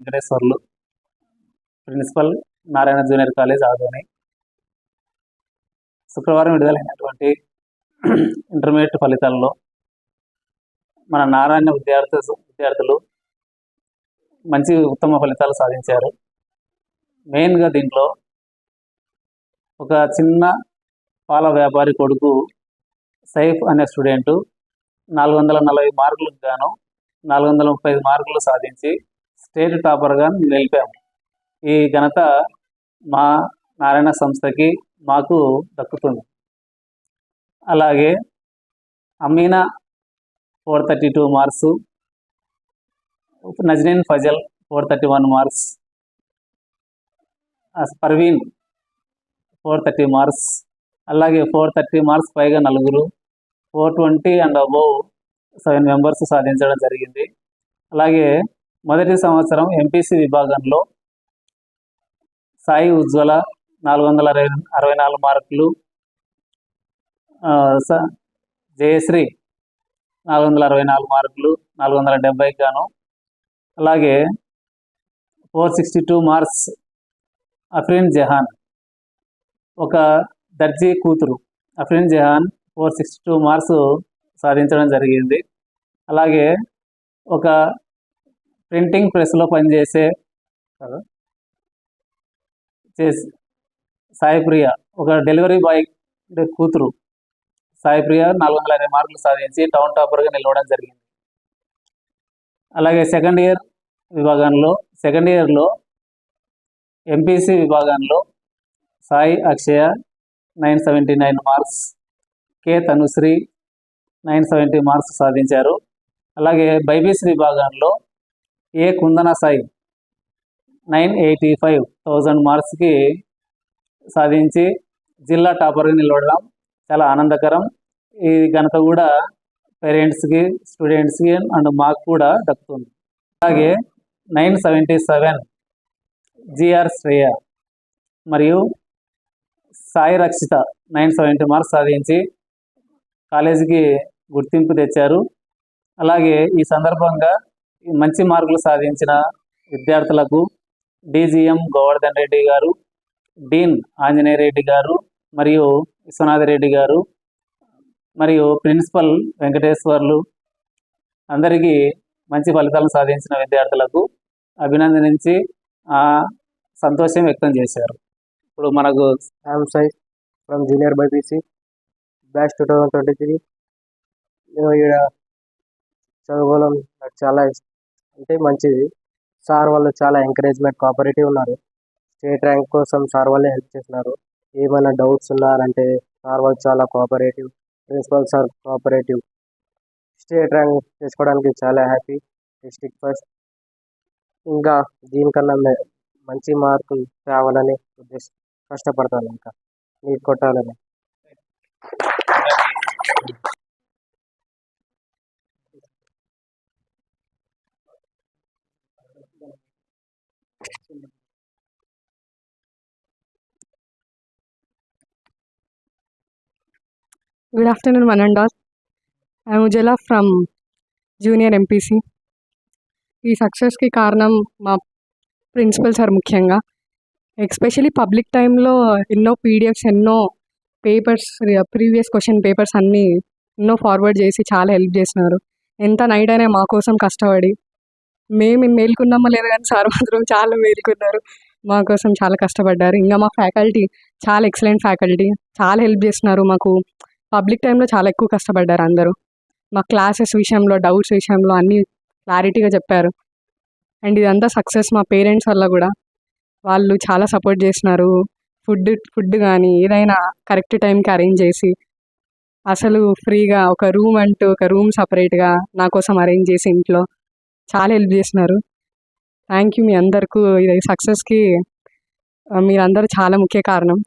Venkateswarlu principal Narayana junior college Adoni. శుక్రవారం విడుదలైనటువంటి intermediate ఫలితాల్లో మన నారాయణ విద్యార్థి విద్యార్థులు మంచి ఉత్తమ ఫలితాలు సాధించారు. మెయిన్గా దీంట్లో ఒక చిన్న పాల వ్యాపారి కొడుకు సైఫ్ అనే స్టూడెంటు నాలుగు వందల నలభై మార్కులకు గాను నాలుగు వందల ముప్పై మార్కులు సాధించి స్టేట్ టాపర్గా నిలిపాము ఈ ఘనత మా నారాయణ సంస్థకి మాకు దక్కుతుంది అలాగే Amina four thirty two marks Nazreen Fazal four thirty one marks Parveen four thirty marks అలాగే ఫోర్ థర్టీ మార్క్స్ పైగా నలుగురు four twenty and above seven members సాధించడం జరిగింది. అలాగే మొదటి సంవత్సరం ఎంపీసీ విభాగంలో సాయి ఉజ్వల నాలుగు వందల అరవై అరవై నాలుగు మార్కులు స- జయశ్రీ నాలుగు వందల అరవై నాలుగు మార్కులు నాలుగు వందల డెబ్బైకి గాను. అలాగే four sixty two marks Afreen Jahan ఒక దర్జీ కూతురు. Afreen Jahan four sixty two marks సాధించడం జరిగింది. అలాగే ఒక ప్రింటింగ్ ప్రెస్లో పనిచేసే చేసి సాయిప్రియ ఒక డెలివరీ బాయ్ కూతురు. సాయిప్రియ నాలుగు వందల ఇరవై మార్కులు సాధించి టౌన్ టాపర్గా నిలవడం జరిగింది. అలాగే సెకండ్ ఇయర్ విభాగంలో సెకండ్ ఇయర్లో ఎంపీసీ విభాగంలో Sai Akshaya nine seventy nine marks K Tanushree nine seventy marks సాధించారు. అలాగే బైపీసీ విభాగంలో A Kundana Sai? Nine eighty five thousand మార్క్స్కి సాధించి జిల్లా టాపర్గా నిలవడం చాలా ఆనందకరం. ఈ ఘనత కూడా పేరెంట్స్కి స్టూడెంట్స్కి అండ్ మాకు కూడా దక్కుతుంది. అలాగే nine seventy seven G R Shreya మరియు Sai Rakshita nine seventy marks సాధించి కాలేజీకి గుర్తింపు తెచ్చారు. అలాగే ఈ సందర్భంగా మంచి మార్కులు సాధించిన విద్యార్థులకు డీజీఎం గోవర్ధన్ రెడ్డి గారు డీన్ ఆంజనేయ రెడ్డి గారు మరియు విశ్వనాథ రెడ్డి గారు మరియు ప్రిన్సిపల్ వెంకటేశ్వర్లు అందరికీ మంచి ఫలితాలను సాధించిన విద్యార్థులకు అభినందించి ఆ సంతోషం వ్యక్తం చేశారు. ఇప్పుడు మనకు I'm size from junior BiPC batch two thousand twenty three ఇక్కడ చదువుకోవడం నాకు చాలా ఇష్టం. అంటే మంచిది. సార్ వాళ్ళు చాలా ఎంకరేజ్మెంట్ కోఆపరేటివ్ ఉన్నారు. స్టేట్ ర్యాంక్ కోసం సార్ వాళ్ళే హెల్ప్ చేస్తున్నారు. ఏమైనా డౌట్స్ ఉన్నారంటే సార్ వాళ్ళు చాలా cooperative principal sir cooperative state rank తెచ్చుకోవడానికి చాలా హ్యాపీ డిస్టిక్ ఫస్ట్ ఇంకా దీనికన్నా మంచి మార్కులు తేవాలని ఉద్దేశం కష్టపడతాను ఇంకా. నీకు కొట్టాలని. Good afternoon, one and all. I am Ujala from junior MPC ఈ సక్సెస్కి కారణం మా ప్రిన్సిపల్ సార్ ముఖ్యంగా. ఎస్పెషలీ పబ్లిక్ టైంలో ఎన్నో పీడిఎఫ్స్ ఎన్నో పేపర్స్ ప్రీవియస్ క్వశ్చన్ పేపర్స్ అన్నీ ఎన్నో ఫార్వర్డ్ చేసి చాలా హెల్ప్ చేసినారు. ఎంత నైట్ అయినా మా కోసం కష్టపడి. మేము మేల్కున్నామో లేదు కానీ సార్ మాత్రం చాలా మేలుకున్నారు. మా కోసం చాలా కష్టపడ్డారు. ఇంకా మా ఫ్యాకల్టీ చాలా ఎక్సలెంట్ ఫ్యాకల్టీ చాలా హెల్ప్ చేస్తున్నారు మాకు. పబ్లిక్ టైంలో చాలా ఎక్కువ కష్టపడ్డారు అందరూ. మా క్లాసెస్ విషయంలో డౌట్స్ విషయంలో అన్నీ క్లారిటీగా చెప్పారు. అండ్ ఇదంతా సక్సెస్ మా పేరెంట్స్ వల్ల కూడా. వాళ్ళు చాలా సపోర్ట్ చేసినారు. ఫుడ్ ఫుడ్ కానీ ఏదైనా కరెక్ట్ టైంకి అరేంజ్ చేసి అసలు ఫ్రీగా ఒక రూమ్ అంటూ ఒక రూమ్ సపరేట్గా నా కోసం అరేంజ్ చేసి ఇంట్లో చాలా హెల్ప్ చేసినారు. థ్యాంక్ యూ మీ అందరికీ. ఇది సక్సెస్కి మీరందరూ చాలా ముఖ్య కారణం.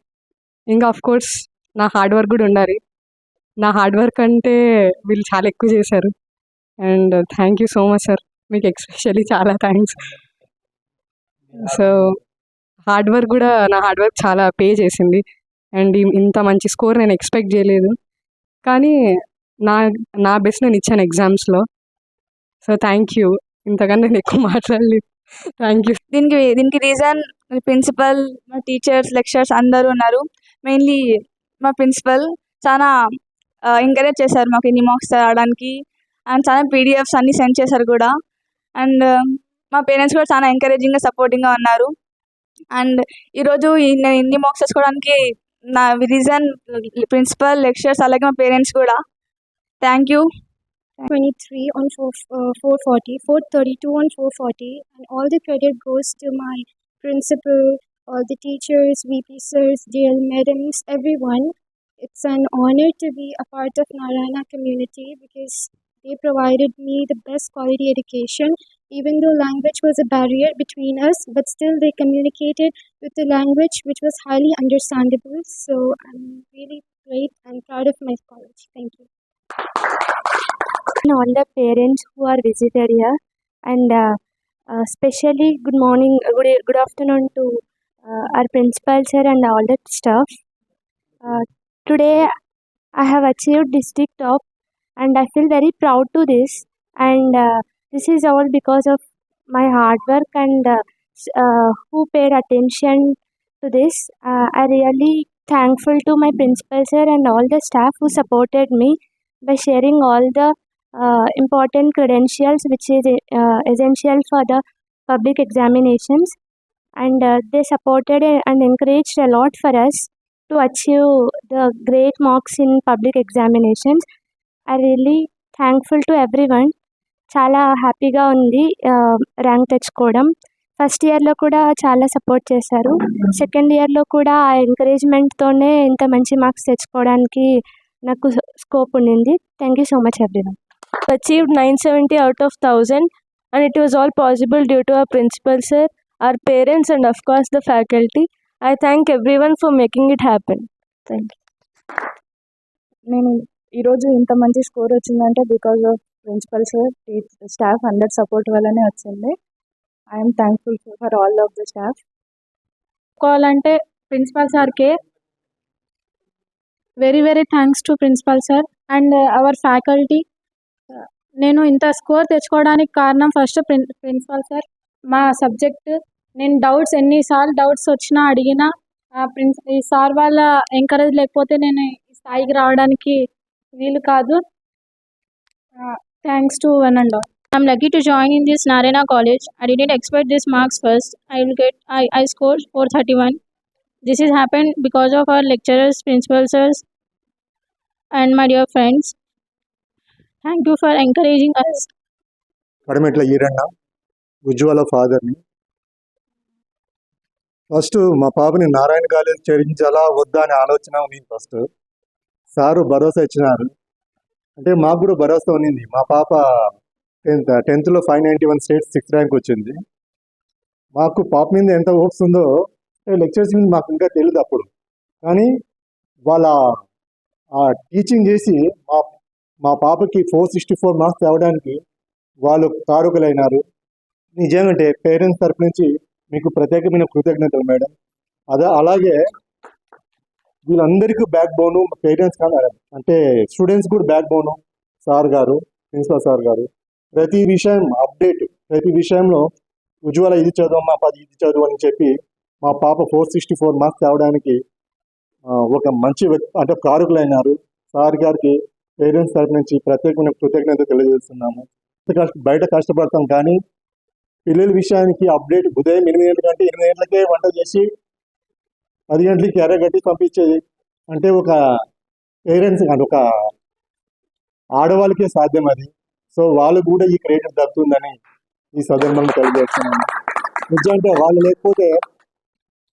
ఇంకా ఆఫ్ కోర్స్ నా హార్డ్ వర్క్ కూడా ఉండాలి. నా హార్డ్ వర్క్ అంటే వీళ్ళు చాలా ఎక్కువ చేశారు. And thank you so much sir. మీకు ఎక్స్పెషల్లీ చాలా థ్యాంక్స్. సో హార్డ్ వర్క్ కూడా నా హార్డ్ వర్క్ చాలా పే చేసింది. అండ్ ఇంత మంచి స్కోర్ నేను ఎక్స్పెక్ట్ చేయలేదు. కానీ నా నా బెస్ట్ నేను ఇచ్చాను ఎగ్జామ్స్లో. So thank you. ఇంతకన్నా నేను ఎక్కువ మాట్లాడలేదు. Thank you. దీనికి దీనికి రీజన్ ప్రిన్సిపల్ మా టీచర్స్ లెక్చర్స్ అందరూ ఉన్నారు. మెయిన్లీ మా ప్రిన్సిపల్ చాలా ఎంకరేజ్ చేశారు మాకు ఇన్ని మార్క్స్ చదవడానికి అండ్ చాలా పీడిఎఫ్స్ అన్ని సెండ్ చేశారు కూడా. అండ్ మా పేరెంట్స్ కూడా చాలా ఎంకరేజింగ్గా సపోర్టింగ్గా ఉన్నారు. అండ్ ఈరోజు నేను ఇన్ని మార్క్స్ వేసుకోవడానికి నా రీజన్ ప్రిన్సిపల్ లెక్చరర్స్ అలాగే మా పేరెంట్స్ కూడా. Thank you 23 on 4, uh, 440, 432 on 440, and all the credit goes to my principal, all the teachers, VP sirs, DL madams, everyone. It's an honor to be a part of Narayana community because they provided me the best quality education. Even though language was a barrier between us, but still they communicated with the language which was highly understandable. So I'm really great and proud of my college. Thank you. and all the parents who are visited here and uh, uh, especially good morning good, good afternoon to uh, our principal sir and all the staff uh, today i have achieved district top and i feel very proud to this. And uh, this is all because of my hard work and uh, uh, who paid attention to this. Uh, i really thankful to my principal sir and all the staff who supported me by sharing all the uh, important credentials which is uh, essential for the public examinations. And uh, they supported and encouraged a lot for us to achieve the great marks in public examinations I really thankful to every one చాలా హ్యాపీగా ఉంది rank తెచ్చుకోవడం. First ఇయర్లో కూడా చాలా support చేశారు. Second ఇయర్లో కూడా ఆ ఎంకరేజ్మెంట్తోనే ఇంత మంచి మార్క్స్ తెచ్చుకోవడానికి నాకు స్కోప్ ఉండింది thank you so much every one achieved nine seventy out of thousand and it was all possible due to our principal sir our parents and of course the faculty i thank everyone for making it happen. Thank you. నేను ఈరోజు ఇంత మంచి score వచ్చిందంటే because of principal sir staff అందరి support వల్లనే వచ్చింది. I'm thankful for all of the staff చెప్పుకోవాలంటే principal సార్కే very very thanks to principal sir and our faculty నేను ఇంత స్కోర్ తెచ్చుకోవడానికి కారణం ఫస్ట్ ప్రిన్ ప్రిన్సిపాల్ సార్ మా సబ్జెక్ట్ నేను డౌట్స్ ఎన్నిసార్లు డౌట్స్ వచ్చినా అడిగినా ప్రిన్స్ ఈ సార్ వాళ్ళ ఎంకరేజ్ లేకపోతే నేను ఈ స్థాయికి రావడానికి వీలు కాదు. Thanks to one and I'm lucky to join in this Narayana college I didn't expect this marks first I will get I I score four thirty one this is happen because of our lecturers principal sirs and my dear friends thank you for encouraging us Ujwala ఫాదర్ని first మా పాపని Narayana college చేరించాలా వద్దా అనే ఆలోచన ఉంది first. Sir భరోసా ఇచ్చినారు. అంటే మాకు కూడా భరోసా ఉన్నింది. మా పాప టెన్త్ టెన్త్లో five ninety one state sixth rank వచ్చింది. మాకు పాప మీద ఎంత హోప్స్ ఉందో లెక్చర్స్ మీద మాకు ఇంకా తెలియదు అప్పుడు. కానీ వాళ్ళ ఆ టీచింగ్ చేసి మా మా పాపకి ఫోర్ సిక్స్టీ ఫోర్ మార్క్స్ తేవడానికి వాళ్ళు కారుకులైనారు. నిజంగా పేరెంట్స్ తరపు నుంచి మీకు ప్రత్యేకమైన కృతజ్ఞతలు మేడం. అదే అలాగే వీళ్ళందరికీ బ్యాక్ బోను పేరెంట్స్ కానీ అంటే స్టూడెంట్స్ కూడా బ్యాక్ బోను సార్ గారు ప్రిన్సిపల్ సార్ గారు. ప్రతి విషయం అప్డేట్ ప్రతి విషయంలో ఉజ్వల ఇది చదువు పది ఇది చదువు అని చెప్పి మా పాప ఫోర్ సిక్స్టీ ఫోర్ మార్క్స్ తేవడానికి ఒక మంచి వ్యక్తి అంటే కారకులైనారు. సార్ గారికి పేరెంట్స్ తరపు నుంచి ప్రత్యేకమైన కృతజ్ఞత తెలియజేస్తున్నాము. బయట కష్టపడతాం కానీ పిల్లల విషయానికి అప్డేట్ ఉదయం ఎనిమిది గంటల కంటే ఎనిమిది గంటలకే వంట చేసి పది గంటలకి ఎర్రగట్టి పంపించేది. అంటే ఒక పేరెంట్స్ అంటే ఒక ఆడవాళ్ళకే సాధ్యం అది. సో వాళ్ళు కూడా ఈ క్రెడిట్ దక్కుతుందని ఈ సందర్భంగా తెలియజేస్తున్నాను నిజంటే వాళ్ళు లేకపోతే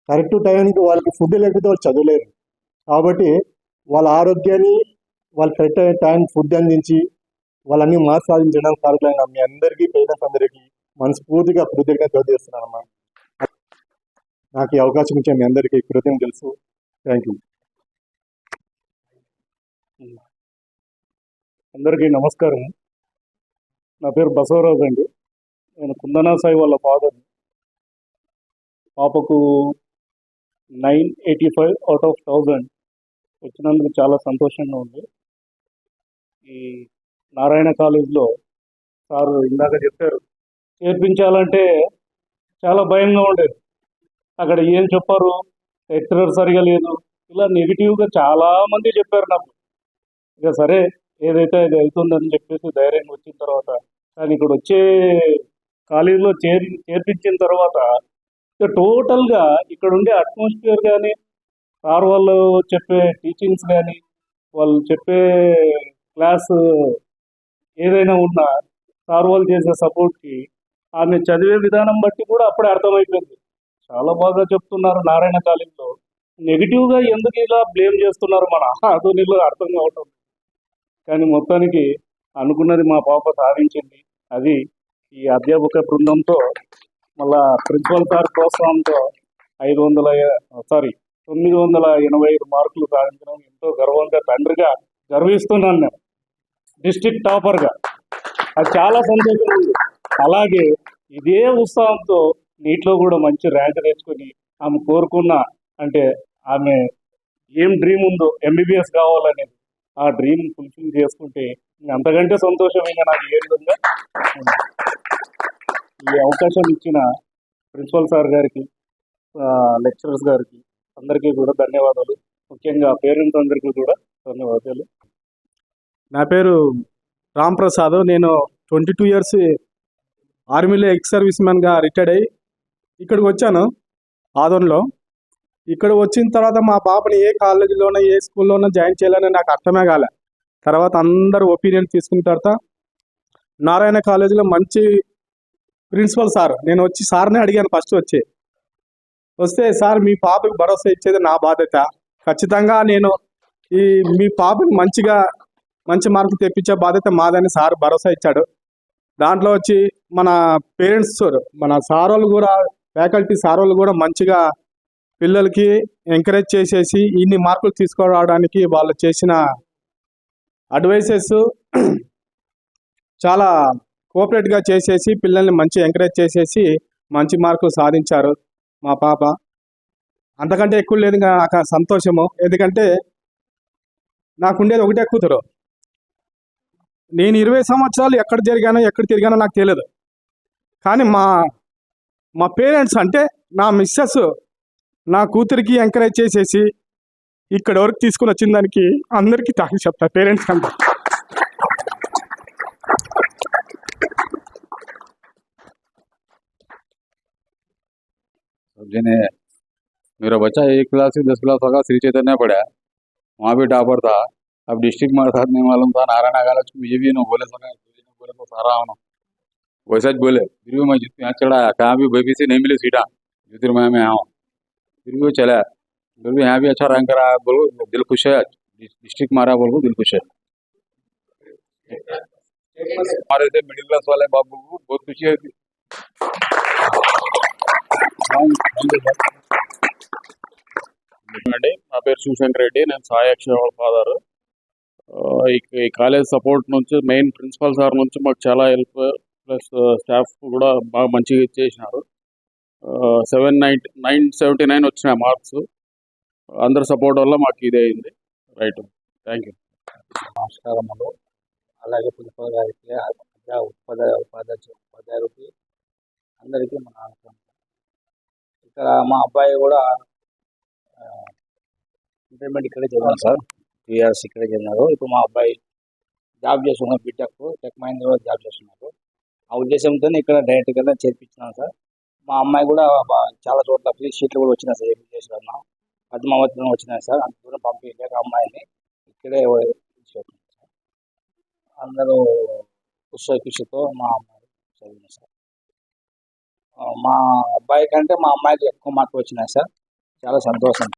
కరెక్ట్ టైంకి వాళ్ళకి ఫుడ్ లేకపోతే వాళ్ళు చదవలేరు. కాబట్టి వాళ్ళ ఆరోగ్యాన్ని వాళ్ళు కరెక్ట్ టైం ఫుడ్ అందించి వాళ్ళన్ని మార్పు సాధించడం కారకులైన మీ అందరికీ పేరెంట్స్ అందరికీ మనస్ఫూర్తిగా కృతజ్ఞత తెలియజేస్తున్నాను అమ్మా. నాకు ఈ అవకాశం ఇచ్చే మీ అందరికీ కృతజ్ఞత తెలుసు. థ్యాంక్ యూ అందరికీ నమస్కారం. నా పేరు బసవరాజు అండి. నేను కుందనా సాయి వాళ్ళ ఫాదర్ పాపకు nine eighty five out of thousand వచ్చినందుకు చాలా సంతోషంగా ఉంది. ఈ నారాయణ కాలేజ్లో సార్ ఇందాక చెప్పారు చేర్పించాలంటే చాలా భయంగా ఉండేది. అక్కడ ఏం చెప్పారు? లెక్చరర్ సరిగా లేదు. ఇలా నెగిటివ్గా చాలామంది చెప్పారు నాకు. ఇక సరే ఏదైతే అది అవుతుందని చెప్పేసి ధైర్యంగా వచ్చిన తర్వాత కానీ ఇక్కడ వచ్చే కాలేజీలో చేరి చేర్పించిన తర్వాత ఇక టోటల్గా ఇక్కడ ఉండే అట్మాస్ఫియర్ కానీ సార్ వాళ్ళు చెప్పే టీచింగ్స్ కానీ వాళ్ళు చెప్పే క్లాస్ ఏదైనా ఉన్నా సార్ వాళ్ళు చేసే సపోర్ట్కి ఆమె చదివే విధానం బట్టి కూడా అప్పుడే అర్థమైపోయింది. చాలా బాగా చెప్తున్నారు నారాయణ కాలేజీలో. నెగిటివ్గా ఎందుకు ఇలా బ్లేమ్ చేస్తున్నారు మన? ఆధునిలో అర్థం కావటం కానీ మొత్తానికి అనుకున్నది మా పాప సాధించింది. అది ఈ అధ్యాపక బృందంతో మళ్ళా ప్రిన్సిపల్ సార్ ప్రోత్సాహంతో ఐదు వందల సారీ తొమ్మిది వందల ఎనభై ఐదు మార్కులు సాధించడం ఎంతో గర్వంగా తండ్రిగా గర్విస్తున్నాను నేను. డిస్ట్రిక్ట్ టాపర్గా అది చాలా సంతోషం ఉంది అలాగే ఇదే ఉత్సాహంతో నీటిలో కూడా మంచి ర్యాంక్ తెచ్చుకొని ఆమె కోరుకున్న అంటే ఆమె ఏం డ్రీమ్ ఉందో ఎంబీబీఎస్ కావాలనేది ఆ డ్రీమ్ ఫుల్ఫిల్ చేసుకుంటే అంతకంటే సంతోషం ఇంకా నాకు ఏ విధంగా? ఈ అవకాశం ఇచ్చిన ప్రిన్సిపల్ సార్ గారికి లెక్చరర్స్ గారికి అందరికీ కూడా ధన్యవాదాలు. ముఖ్యంగా పేరెంట్స్ అందరికీ కూడా ధన్యవాదాలు. నా పేరు రామ్ ప్రసాద్ నేను ట్వంటీ టూ ఇయర్స్ ఆర్మీలో ఎక్స్ సర్వీస్ మ్యాన్గా రిటైర్డ్ అయ్యి ఇక్కడికి వచ్చాను ఆదోన్లో. ఇక్కడ వచ్చిన తర్వాత మా పాపని ఏ కాలేజీలోనో ఏ స్కూల్లోనో జాయిన్ చేయాలని నాకు అర్థమే కాలే. తర్వాత అందరు ఒపీనియన్ తీసుకున్న తర్వాత నారాయణ కాలేజీలో మంచి ప్రిన్సిపల్ సార్ నేను వచ్చి సార్ని అడిగాను ఫస్ట్ వచ్చి. వస్తే సార్ మీ పాపకి భరోసా ఇచ్చేది నా బాధ్యత. ఖచ్చితంగా నేను ఈ మీ పాపకి మంచిగా మంచి మార్కులు తెప్పించే బాధ్యత మాదని సార్ భరోసా ఇచ్చాడు. దాంట్లో వచ్చి మన పేరెంట్స్ మన సారోలు కూడా ఫ్యాకల్టీ సారోళ్ళు కూడా మంచిగా పిల్లలకి ఎంకరేజ్ చేసేసి ఇన్ని మార్కులు తీసుకురావడానికి వాళ్ళు చేసిన అడ్వైసెస్ చాలా కోఆపరేట్గా చేసేసి పిల్లల్ని మంచి ఎంకరేజ్ చేసేసి మంచి మార్కులు సాధించారు మా పాప. అంతకంటే ఎక్కువ లేదు నాకు సంతోషము. ఎందుకంటే నాకుండేది ఒకటే కూతురు. నేను ఇరవై సంవత్సరాలు ఎక్కడ జరిగానో ఎక్కడ తిరిగానో నాకు తెలియదు కానీ మా మా పేరెంట్స్ అంటే నా మిస్సెస్ నా కూతురికి ఎంకరేజ్ చేసేసి ఇక్కడ వరకు తీసుకుని వచ్చిన దానికి అందరికీ థ్యాంక్స్ చెప్తా పేరెంట్స్ అంతా जिन्हें मेरा बच्चा एक क्लास से दस क्लास होगा श्री चैतन्य पढ़ा वहाँ भी टॉपर था अब डिस्ट्रिक्ट में साथ नहीं मालूम था नारायणा कॉलेज में ये भी ना बोले सका ये ना बोले तो सारा होना वैसा ही बोले फिर भी मैं जितने यहाँ चढ़ाया कहाँ भी बीपीसी नहीं मिली सीटा ज्योतिर्मय में आऊँ फिर भी वो चला फिर भी यहाँ भी अच्छा रैंक रहा बोलो दिल खुश है डिस्ट्रिक्ट मारा बोलो दिल खुश है हमारे से मिडिल क्लास वाले बाबू को बहुत खुशी है అండి నా పేరు శివశంకర్ రెడ్డి నేను సాయి అక్షయ వాళ్ళ ఫాదర్ ఈ కాలేజ్ సపోర్ట్ నుంచి మెయిన్ ప్రిన్సిపల్ సార్ నుంచి మాకు చాలా హెల్ప్ ప్లస్ స్టాఫ్ కూడా బాగా మంచిగా ఇచ్చేసినారు seven nine nine seventy nine వచ్చినాయి మార్క్స్. అందరి సపోర్ట్ వల్ల మాకు ఇది అయింది. రైట్. Thank you. నమస్కారములు అలాగే ప్రిన్సిపల్ గారికి ఉపాధ్యాయ ఉపాధ్యాయ ఉపాధ్యాయులకి అందరికీ మన ఇక్కడ మా అబ్బాయి కూడా ఇంటర్మీడియట్ ఇక్కడే చదివాను సార్. టూ ఇయర్స్ ఇక్కడే చదివారు ఇప్పుడు మా అబ్బాయి జాబ్ చేస్తున్నారు బిటెక్ టెక్ మహేంద్రలో జాబ్ చేస్తున్నారు. ఆ ఉద్దేశంతో ఇక్కడ డైరెక్ట్గా చేర్పించినాను సార్. మా అమ్మాయి కూడా చాలా చోట్ల ఫ్రీ సీట్లు కూడా వచ్చినాయి సార్. ఏపీ చేసిన పద్మావతిలో వచ్చినాయి సార్. అంత దూరం పంపించలేక అమ్మాయిని ఇక్కడే సార్. అందరూ కుష కృషితో మా అమ్మాయి చదివింది సార్. మా అబ్బాయి కంటే మా అమ్మాయికి ఎక్కువ మార్కులు వచ్చినాయి సార్. చాలా సంతోషం.